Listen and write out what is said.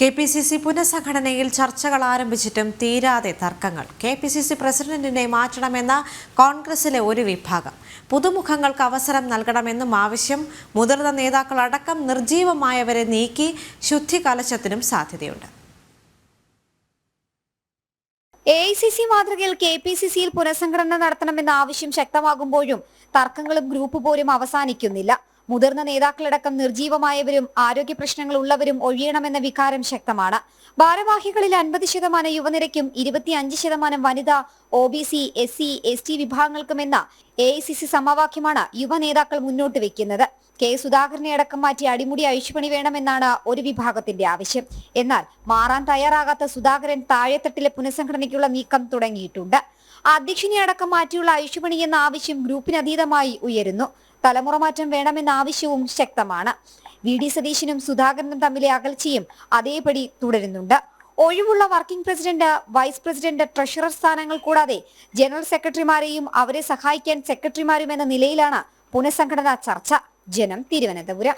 K P C C പുനഃസംഘടനയിൽ ചർച്ചകൾ ആരംഭിച്ചിട്ടും തീരാതെ തർക്കങ്ങൾ. കെ പി സി സി പ്രസിഡന്റിനെ മാറ്റണമെന്ന കോൺഗ്രസിലെ ഒരു വിഭാഗം. പുതുമുഖങ്ങൾക്ക് അവസരം നൽകണമെന്നും ആവശ്യം. മുതിർന്ന നേതാക്കൾ അടക്കം നിർജീവമായവരെ നീക്കി ശുദ്ധി കലശത്തിനും സാധ്യതയുണ്ട്. എ ഐ സി സി മാതൃകയിൽ കെ പി സി സിയിൽ പുനഃസംഘടന നടത്തണമെന്ന ആവശ്യം ശക്തമാകുമ്പോഴും തർക്കങ്ങളും ഗ്രൂപ്പ് പോലും അവസാനിക്കുന്നില്ല. മുതിർന്ന നേതാക്കളടക്കം നിർജീവമായവരും ആരോഗ്യ പ്രശ്നങ്ങൾ ഉള്ളവരും ഒഴിയണമെന്ന വികാരം ശക്തമാണ്. ഭാരവാഹികളിൽ അൻപത് ശതമാനം യുവനിരയ്ക്കും ഇരുപത്തിയഞ്ച് ശതമാനം വനിത O B C S C S T വിഭാഗങ്ങൾക്കുമെന്ന A I C C സമവാക്യമാണ് യുവ നേതാക്കൾ മുന്നോട്ട് വെക്കുന്നത്. കെ സുധാകരനെ അടക്കം മാറ്റി അടിമുടി അഴിച്ചുപണി വേണമെന്നാണ് ഒരു വിഭാഗത്തിന്റെ ആവശ്യം. എന്നാൽ മാറാൻ തയ്യാറാകാത്ത സുധാകരൻ താഴെത്തട്ടിലെ പുനഃസംഘടനയ്ക്കുള്ള നീക്കം തുടങ്ങിയിട്ടുണ്ട്. അധ്യക്ഷനെ അടക്കം മാറ്റിയുള്ള അഴിച്ചുപണി എന്ന ആവശ്യം ഗ്രൂപ്പിനതീതമായി ഉയരുന്നു. തലമുറ മാറ്റം വേണമെന്ന ആവശ്യവും ശക്തമാണ്. വി. ഡി. സതീശനും സുധാകരനും തമ്മിലെ അകൽച്ചയും അതേപടി തുടരുന്നുണ്ട്. ഒഴിവുള്ള working president vice president treasurer സ്ഥാനങ്ങൾ കൂടാതെ ജനറൽ സെക്രട്ടറിമാരെയും അവരെ സഹായിക്കാൻ സെക്രട്ടറിമാരും എന്ന നിലയിലാണ് പുനഃസംഘടനാ ചർച്ച. ജനം തിരുവനന്തപുരം.